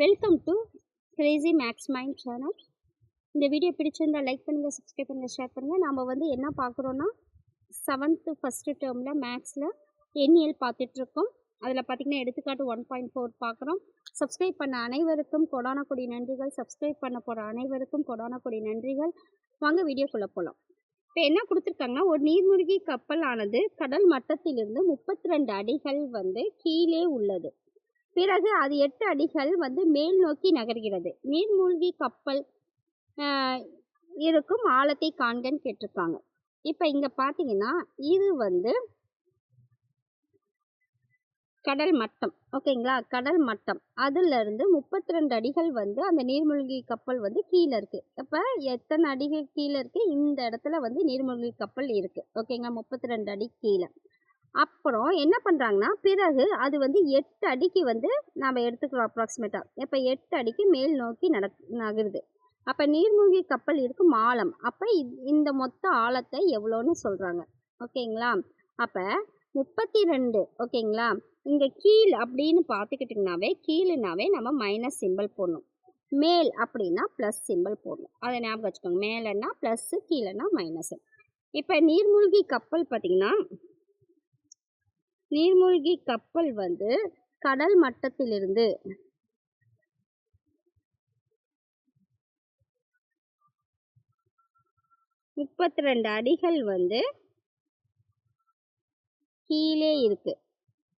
Welcome to Crazy Max Mind channel இந்த video பிடிச்சிருந்தால் like பண்ணுங்கள் சப்ஸ்கிரைப் பண்ணுங்கள் ஷேர் பண்ணுங்கள் நாம் வந்து என்ன பார்க்குறோன்னா செவன்த்து ஃபஸ்ட்டு டேர்மில் மேக்ஸில் எண்ணியல் பார்த்துட்ருக்கோம். அதில் பார்த்திங்கன்னா எடுத்துக்காட்டு ஒன் பாயிண்ட் ஃபோர் பார்க்குறோம். சப்ஸ்கிரைப் பண்ண அனைவருக்கும் கொடான கொடி நன்றிகள். சப்ஸ்கிரைப் பண்ண போகிற அனைவருக்கும் கொடான கொடி நன்றிகள். வாங்க வீடியோக்குள்ளே போகலாம் இப்போ என்ன கொடுத்துருக்காங்கன்னா ஒரு நீர்மூழ்கி கப்பல் ஆனது கடல் மட்டத்திலிருந்து முப்பத்தி ரெண்டு அடிகள் வந்து கீழே உள்ளது. பிறகு அது எட்டு அடிகள் வந்து மேல் நோக்கி நகர்கிறது. நீர்மூழ்கி கப்பல் இருக்கும் ஆழத்தை காண்கன்னு கேட்டிருக்காங்க. இப்போ இங்கே பார்த்தீங்கன்னா இது வந்து கடல் மட்டம். ஓகேங்களா? கடல் மட்டம். அதுல இருந்து முப்பத்தி ரெண்டு அடிகள் வந்து அந்த நீர்மூழ்கி கப்பல் வந்து கீழே இருக்கு. அப்போ எத்தனை அடிகள் கீழே இருக்கு? இந்த இடத்துல வந்து நீர்மூழ்கி கப்பல் இருக்கு. ஓகேங்களா? முப்பத்தி ரெண்டு அடி கீழே. அப்புறம் என்ன பண்ணுறாங்கன்னா பிறகு அது வந்து எட்டு அடிக்கு வந்து நாம் எடுத்துக்கிறோம் அப்ராக்சிமேட்டாக இப்போ எட்டு அடிக்கு மேல் நோக்கி நடக் நகருது. அப்போ நீர்மூழ்கி கப்பல் இருக்கும் ஆழம். அப்போ இந்த மொத்த ஆழத்தை எவ்வளோன்னு சொல்கிறாங்க ஓகேங்களா? அப்போ முப்பத்தி ரெண்டு ஓகேங்களா? இங்கே கீழ் அப்படின்னு பார்த்துக்கிட்டிங்கனாவே கீழுனாவே நம்ம மைனஸ் சிம்பிள் போடணும். மேல் அப்படின்னா ப்ளஸ் சிம்பிள் போடணும். அதை ஞாபகம் வச்சுக்கோங்க. மேலேன்னா ப்ளஸ்ஸு கீழேன்னா மைனஸு இப்போ நீர்மூழ்கி கப்பல் பார்த்திங்கன்னா நீர்மூழ்கி கப்பல் வந்து கடல் மட்டத்திலிருந்து முப்பத்தி ரெண்டு அடிகள் வந்து கீழே இருக்கு.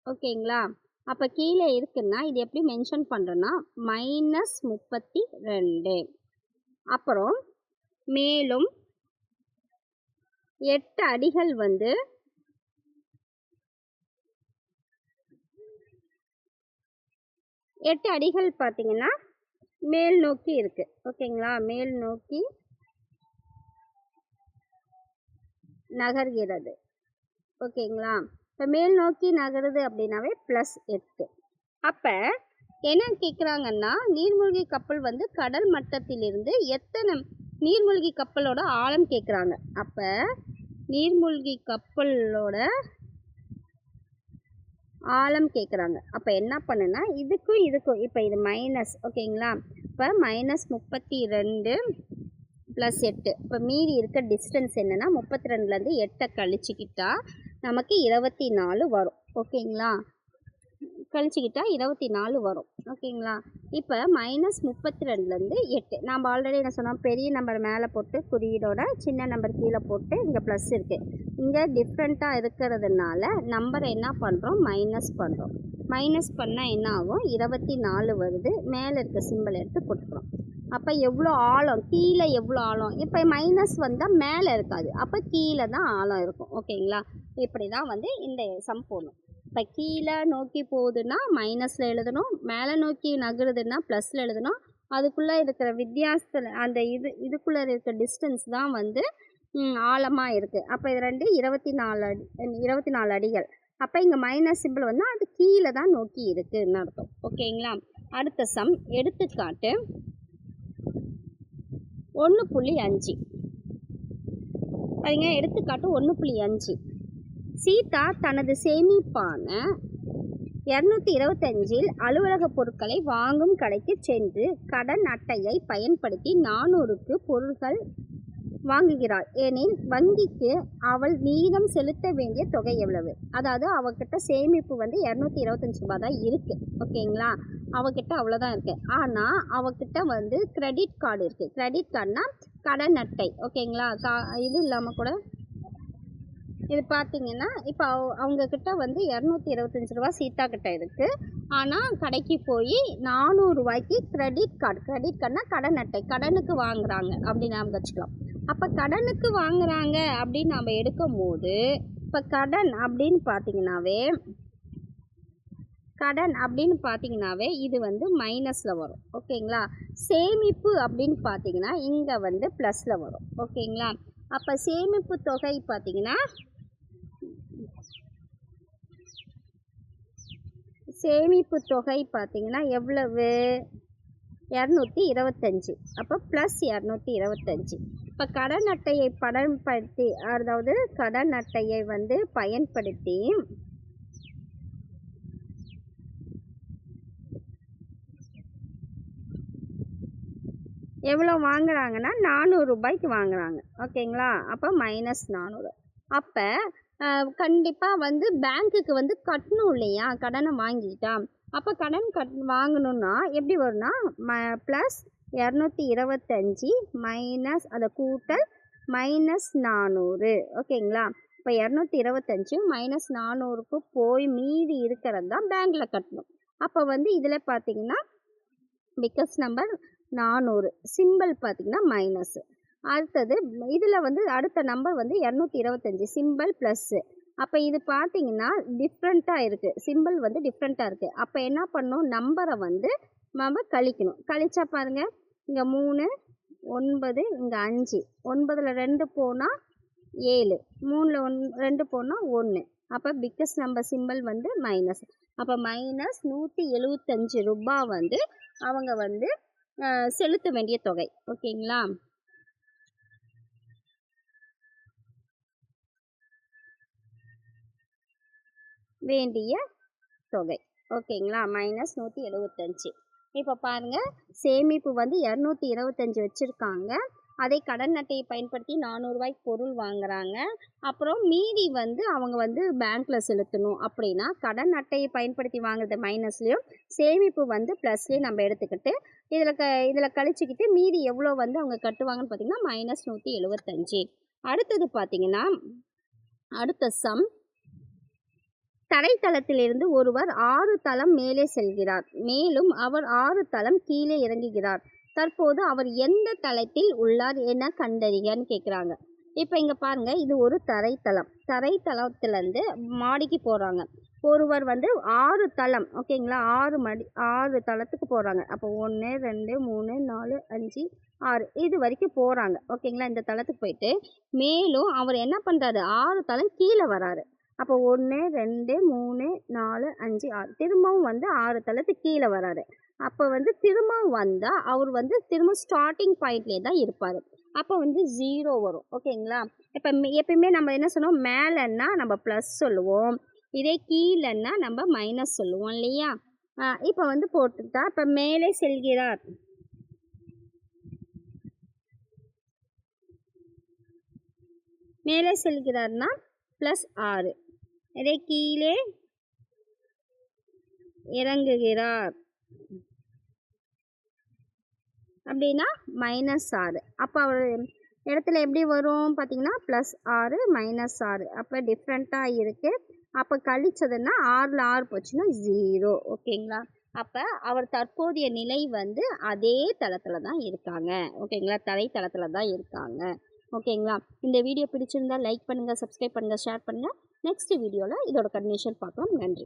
ஓகேங்களா? அப்போ கீழே இருக்குன்னா இது எப்படி மென்ஷன் பண்ணுறோன்னா மைனஸ் முப்பத்தி ரெண்டு அப்புறம் மேலும் எட்டு அடிகள் வந்து எட்டு அடிகள் பார்த்தீங்கன்னா மேல் நோக்கி இருக்கு. ஓகேங்களா? மேல் நோக்கி நகர்கிறது. ஓகேங்களா? இப்போ மேல் நோக்கி நகருது அப்படின்னாவே ப்ளஸ் எட்டு. அப்போ என்ன கேட்குறாங்கன்னா நீர்மூழ்கி கப்பல் வந்து கடல் மட்டத்திலிருந்து எத்தனை நீர்மூழ்கி கப்பலோட ஆழம் கேட்குறாங்க அப்போ நீர்மூழ்கி கப்பலோட ஆழம் கேட்குறாங்க அப்போ என்ன பண்ணுன்னா இதுக்கும் இதுக்கும் இப்போ இது மைனஸ் ஓகேங்களா இப்போ மைனஸ் முப்பத்தி ரெண்டு ப்ளஸ் எட்டு. இப்போ மீதி இருக்க டிஸ்டன்ஸ் என்னென்னா முப்பத்தி ரெண்டுலேருந்து எட்டை கழிச்சிக்கிட்டா நமக்கு இருபத்தி நாலு வரும். ஓகேங்களா கழிச்சிக்கிட்டா இருபத்தி நாலு வரும். ஓகேங்களா இப்போ மைனஸ் முப்பத்தி ரெண்டுலேருந்து எட்டு. நம்ம ஆல்ரெடி என்ன சொன்னோம்? பெரிய நம்பர் மேலே போட்டு குறியீடோட சின்ன நம்பர் கீழே போட்டு இங்கே ப்ளஸ் இருக்குது இங்கே டிஃப்ரெண்ட்டாக இருக்கிறதுனால நம்பரை என்ன பண்ணுறோம் மைனஸ் பண்ணுறோம் மைனஸ் பண்ணால் என்ன ஆகும்? இருபத்தி நாலு வருது. மேலே இருக்க சிம்பிள் எடுத்து போட்டுக்கிறோம் அப்போ எவ்வளோ ஆழம்? கீழே எவ்வளோ ஆழம்? இப்போ மைனஸ் வந்தால் மேலே இருக்காது. அப்போ கீழே தான் ஆழம் இருக்கும். ஓகேங்களா இப்படி தான் வந்து இந்த சம் போடணும். இப்போ கீழே நோக்கி போகுதுன்னா மைனஸில் எழுதணும் மேலே நோக்கி நகருதுன்னா ப்ளஸில் எழுதணும். அதுக்குள்ளே இருக்கிற வித்தியாசத்தில் அந்த இது இதுக்குள்ளே இருக்கிற டிஸ்டன்ஸ் தான் வந்து ஆழமாக இருக்குது அப்போ இது ரெண்டு இருபத்தி நாலு அடி இருபத்தி நாலு அடிகள். அப்போ இங்கே மைனஸ் சிம்பிள் வந்து அது கீழே தான் நோக்கி இருக்குதுன்னு அர்த்தம். ஓகேங்களா? அடுத்த சம் எடுத்துக்காட்டு ஒன்று புள்ளி அஞ்சு. பாருங்க எடுத்துக்காட்டு ஒன்று புள்ளி அஞ்சு. சீதா தனது சேமிப்பான இரநூத்தி இருபத்தஞ்சில் அலுவலக பொருட்களை வாங்கும் கடைக்கு சென்று கடன் அட்டையை பயன்படுத்தி நானூறுக்கு பொருட்கள் வாங்குகிறாள். ஏனில் வங்கிக்கு அவள் மீதம் செலுத்த வேண்டிய தொகை எவ்வளவு? அதாவது அவகிட்ட சேமிப்பு வந்து இரநூத்தி இருபத்தஞ்சி ரூபா தான் இருக்குது ஓகேங்களா? அவகிட்ட அவ்வளோதான் இருக்குது ஆனால் அவகிட்ட வந்து கிரெடிட் கார்டு இருக்குது கிரெடிட் கார்டுனால் கடன் அட்டை. ஓகேங்களா? கா இது இல்லாமல் கூட இது பார்த்தீங்கன்னா இப்போ அவ- அவங்கக்கிட்ட வந்து இரநூத்தி இருபத்தஞ்சி ரூபா சீதா கிட்ட இருக்குது ஆனால் கடைக்கு போய் நானூறுரூவாய்க்கு கிரெடிட் கார்டு கிரெடிட் கார்டுனா கடன் அட்டை கடனுக்கு வாங்குறாங்க அப்படின்னு நாம் வச்சுக்கலாம். அப்போ கடனுக்கு வாங்குறாங்க அப்படின்னு நம்ம எடுக்கும் போது இப்போ கடன் அப்படின்னு பார்த்தீங்கன்னாவே கடன் அப்படின்னு பார்த்தீங்கன்னாவே இது வந்து மைனஸில் வரும். ஓகேங்களா? சேமிப்பு அப்படின்னு பார்த்தீங்கன்னா இங்கே வந்து ப்ளஸில் வரும். ஓகேங்களா? அப்போ சேமிப்பு தொகை பார்த்தீங்கன்னா சேமிப்பு தொகை பார்த்திங்கன்னா எவ்வளவு? இரநூத்தி இருபத்தஞ்சி. அப்போ ப்ளஸ் இரநூத்தி இருபத்தஞ்சி. இப்போ கடன் அட்டையை பயன்படுத்தி அதாவது கடன் அட்டையை வந்து பயன்படுத்தி எவ்வளோ வாங்குறாங்கன்னா நானூறு ரூபாய்க்கு வாங்குறாங்க. ஓகேங்களா? அப்போ மைனஸ் நானூறு. அப்போ கண்டிப்பாக வந்து பேங்க்குக்கு வந்து கட்டணும் இல்லையா? கடனை வாங்கிட்டா. அப்போ கடன் கட் வாங்கணுன்னா எப்படி வரும்னா ம ப்ளஸ் இரநூத்தி இருபத்தஞ்சி மைனஸ் அதை கூட்டல் மைனஸ் நானூறு. ஓகேங்களா? இப்போ இரநூத்தி இருபத்தஞ்சி மைனஸ் நானூறுக்கு போய் மீதி இருக்கிறது தான் பேங்க்கில் கட்டணும். அப்போ வந்து இதில் பார்த்தீங்கன்னா பிக்கஸ் நம்பர் நானூறு. சிம்பிள் பார்த்தீங்கன்னா மைனஸு அடுத்தது இதில் வந்து அடுத்த நம்பர் வந்து இரநூத்தி இருபத்தஞ்சி சிம்பிள் ப்ளஸ்ஸு அப்போ இது பார்த்தீங்கன்னா டிஃப்ரெண்ட்டாக இருக்குது சிம்பிள் வந்து டிஃப்ரெண்ட்டாக இருக்குது அப்போ என்ன பண்ணணும் நம்பரை வந்து நம்ம கழிக்கணும். கழிச்சா பாருங்கள் இங்கே மூணு ஒன்பது இங்கே அஞ்சு. ஒன்பதில் ரெண்டு போனால் ஏழு. மூணில் ஒன் ரெண்டு போனால் ஒன்று அப்போ பிக்கஸ்ட் நம்பர் சிம்பிள் வந்து மைனஸ் அப்போ மைனஸ் நூற்றி எழுபத்தஞ்சு ரூபா வந்து அவங்க வந்து செலுத்த வேண்டிய தொகை. ஓகேங்களா வேண்டிய தொகை. ஓகேங்களா? மைனஸ் நூற்றி எழுபத்தஞ்சி இப்போ பாருங்கள் சேமிப்பு வந்து இரநூத்தி இருபத்தஞ்சி வச்சுருக்காங்க. அதை கடன் அட்டையை பயன்படுத்தி நானூறுரூவாய்க்கு பொருள் வாங்குகிறாங்க அப்புறம் மீதி வந்து அவங்க வந்து பேங்க்கில் செலுத்தணும். அப்படின்னா கடன் அட்டையை பயன்படுத்தி வாங்குறது மைனஸ்லேயும் சேமிப்பு வந்து ப்ளஸ்லேயும் நம்ம எடுத்துக்கிட்டு இதில் க இதில் கழிச்சிக்கிட்டு மீதி எவ்வளோ வந்து அவங்க கட்டுவாங்கன்னு பார்த்திங்கன்னா மைனஸ் நூற்றி எழுபத்தஞ்சி அடுத்தது பார்த்திங்கன்னா அடுத்த சம் தரைத்தளத்திலிருந்து ஒருவர் ஆறு தளம் மேலே செல்கிறார். மேலும் அவர் ஆறு தளம் கீழே இறங்குகிறார். தற்போது அவர் எந்த தளத்தில் உள்ளார் என கண்டறியன்னு கேட்குறாங்க. இப்போ இங்கே பாருங்கள் இது ஒரு தரைத்தளம். தரைத்தளத்துலேருந்து மாடிக்கு போகிறாங்க ஒருவர் வந்து ஆறு தளம் ஓகேங்களா ஆறு மடி ஆறு தளத்துக்கு போகிறாங்க அப்போ ஒன்று ரெண்டு மூணு நாலு அஞ்சு ஆறு இது வரைக்கும் போகிறாங்க ஓகேங்களா இந்த தளத்துக்கு போயிட்டு மேலும் அவர் என்ன பண்ணுறாரு ஆறு தளம் கீழே வராரு. அப்போ ஒன்று ரெண்டு மூணு நாலு அஞ்சு ஆறு. திரும்பவும் வந்து ஆறு தளத்துக்கு கீழே வராரு. அப்போ வந்து திரும்பவும் வந்தால் அவர் வந்து திரும்ப ஸ்டார்டிங் பாயிண்ட்லேயே தான் இருப்பார். அப்போ வந்து ஜீரோ வரும். ஓகேங்களா இப்போ எப்பயுமே நம்ம என்ன சொன்னோம் மேலேன்னா நம்ம ப்ளஸ் சொல்லுவோம். இதே கீழேன்னா நம்ம மைனஸ் சொல்லுவோம் இல்லையா? இப்போ வந்து போட்டுட்டா இப்போ மேலே செல்கிறார். மேலே செல்கிறார்னா ப்ளஸ் ஆறு. இதே கீழே இறங்குகிறார்? அப்படின்னா மைனஸ் ஆறு. அப்போ அவர் இடத்துல எப்படி வரும் பார்த்தீங்கன்னா ப்ளஸ் ஆறு மைனஸ் ஆறு. அப்போ டிஃப்ரெண்ட்டாக இருக்குது அப்போ கழிச்சதுன்னா ஆறில் ஆறு போச்சுன்னா ஜீரோ ஓகேங்களா? அப்போ அவர் தற்போதைய நிலை வந்து அதே தளத்தில் தான் இருக்காங்க. ஓகேங்களா? தரைத்தளத்தில் தான் இருக்காங்க. ஓகேங்களா? இந்த வீடியோ பிடிச்சிருந்தால் லைக் பண்ணுங்கள் சப்ஸ்கிரைப் பண்ணுங்கள் ஷேர் பண்ணுங்கள் நெக்ஸ்ட் வீடியோவில் இதோட கண்டினியூஷன் பார்க்கலாம். நன்றி.